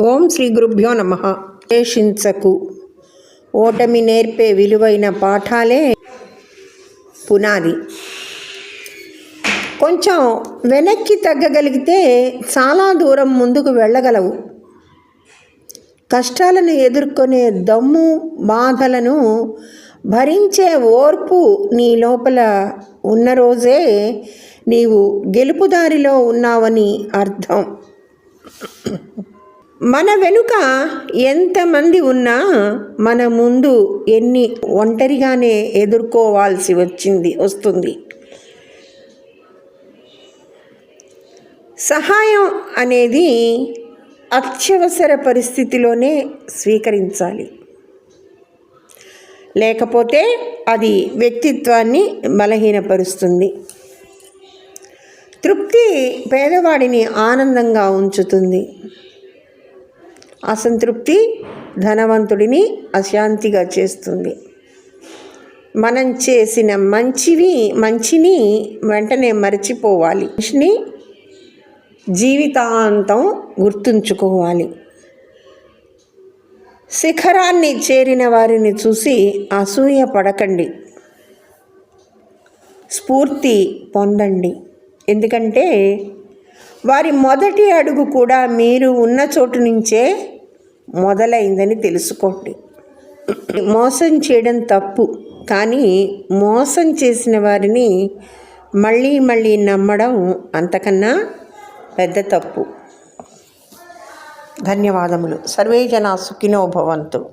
ఓం శ్రీ గురుభ్యో నమ. ద్వేషించకు ఓటమి నేర్పే విలువైన పాఠాలే పునాది. కొంచెం వెనక్కి తగ్గగలిగితే చాలా దూరం ముందుకు వెళ్ళగలవు. కష్టాలను ఎదుర్కొనే దమ్ము బాధలను భరించే ఓర్పు నీ లోపల ఉన్న రోజే నీవు గెలుపుదారిలో ఉన్నావని అర్థం. మన వెనుక ఎంతమంది ఉన్నా మన ముందు ఎన్ని ఒంటరిగానే ఎదుర్కోవాల్సి వచ్చింది వస్తుంది. సహాయం అనేది అత్యవసర పరిస్థితిలోనే స్వీకరించాలి. లేకపోతే అది వ్యక్తిత్వాన్ని బలహీనపరుస్తుంది. తృప్తి పేదవాడిని ఆనందంగా ఉంచుతుంది. అసంతృప్తి ధనవంతుడిని అశాంతిగా చేస్తుంది. మనం చేసిన మంచివి మంచిని వెంటనే మర్చిపోవాలి. మనిషిని జీవితాంతం గుర్తుంచుకోవాలి. శిఖరాన్ని చేరిన వారిని చూసి అసూయ పడకండి. స్ఫూర్తి పొందండి. ఎందుకంటే వారి మొదటి అడుగు కూడా మీరు ఉన్న చోటు నుంచే మొదలైందని తెలుసుకోండి. మోసం చేయడం తప్పు కానీ మోసం చేసిన వారిని మళ్ళీ మళ్ళీ నమ్మడం అంతకన్నా పెద్ద తప్పు. ధన్యవాదములు. సర్వే జనా సుఖినో భవంతు.